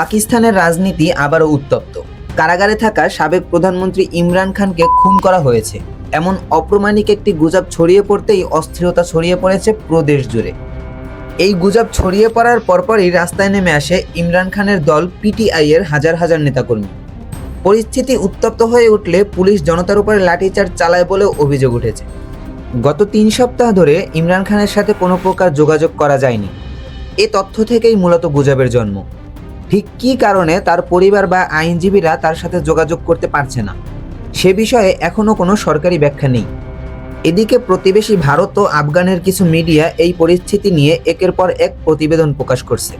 পাকিস্তানের রাজনীতি আবারও উত্তপ্ত। কারাগারে থাকা সাবেক প্রধানমন্ত্রী ইমরান খানকে খুন করা হয়েছে। এমন অপ্রমাণিক একটি গুজব ছড়িয়ে পড়তেই অস্থিরতা ছড়িয়ে পড়েছে প্রদেশ জুড়ে। এই গুজব ছড়িয়ে পড়ার পরপরই রাস্তায় নেমে আসে ইমরান খানের দল পিটিআই এর হাজার হাজার নেতাকর্মী। পরিস্থিতি উত্তপ্ত হয়ে উঠলে পুলিশ জনতার উপরে লাঠিচার্জ চালায় বলেও অভিযোগ উঠেছে। গত তিন সপ্তাহ ধরে ইমরান খানের সাথে কোনো প্রকার যোগাযোগ করা যায়নি। এ তথ্য থেকেই মূলত গুজবের জন্ম। ঠিক কী কারণে তার পরিবার বা আইনজীবীরা তার সাথে যোগাযোগ করতে পারছে না? সে বিষয়ে এখনও কোনো সরকারি ব্যাখ্যা নেই। এদিকে প্রতিবেশী ভারত ও আফগানের কিছু মিডিয়া এই পরিস্থিতি নিয়ে একের পর এক প্রতিবেদন প্রকাশ করছে।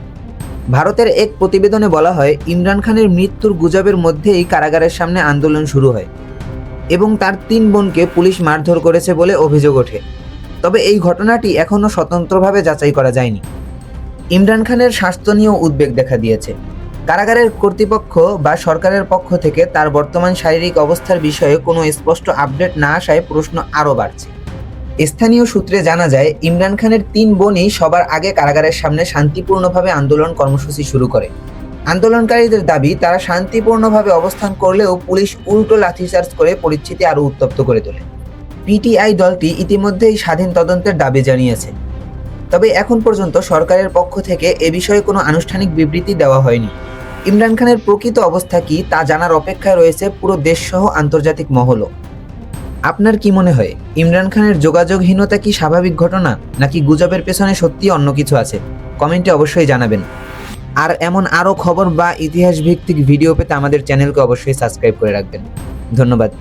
ভারতের এক প্রতিবেদনে বলা হয়, ইমরান খানের মৃত্যুর গুজবের মধ্যেই কারাগারের সামনে আন্দোলন শুরু হয় এবং তার তিন বোনকে পুলিশ মারধর করেছে বলে অভিযোগ ওঠে। তবে এই ঘটনাটি এখনও স্বতন্ত্রভাবে যাচাই করা যায়নি। ইমরান খানের স্বাস্থ্য নিয়েও উদ্বেগ দেখা দিয়েছে। কারাগারের কর্তৃপক্ষ বা সরকারের পক্ষ থেকে তার বর্তমান শারীরিক অবস্থার বিষয়ে কোনো স্পষ্ট আপডেট না আসায় প্রশ্ন আরও বাড়ছে। স্থানীয় সূত্রে জানা যায়, ইমরান খানের তিন বোনই সবার আগে কারাগারের সামনে শান্তিপূর্ণভাবে আন্দোলন কর্মসূচি শুরু করে। আন্দোলনকারীদের দাবি, তারা শান্তিপূর্ণভাবে অবস্থান করলেও পুলিশ উল্টো লাঠিচার্জ করে পরিস্থিতি আরও উত্তপ্ত করে তোলে। পিটিআই দলটি ইতিমধ্যেই স্বাধীন তদন্তের দাবি জানিয়েছে। তবে এখন পর্যন্ত সরকারের পক্ষ থেকে এ বিষয়ে কোনো আনুষ্ঠানিক বিবৃতি দেওয়া হয়নি। ইমরান খানের প্রকৃত অবস্থা কি তা জানার অপেক্ষায় রয়েছে পুরো দেশসহ আন্তর্জাতিক মহলও। আপনার কি মনে হয়, ইমরান খানের যোগাযোগহীনতা কি স্বাভাবিক ঘটনা, নাকি গুজবের পেছনে সত্যি অন্য কিছু আছে? কমেন্টে অবশ্যই জানাবেন। আর এমন আরও খবর বা ইতিহাস ভিত্তিক ভিডিও পেতে আমাদের চ্যানেলকে অবশ্যই সাবস্ক্রাইব করে রাখবেন। ধন্যবাদ।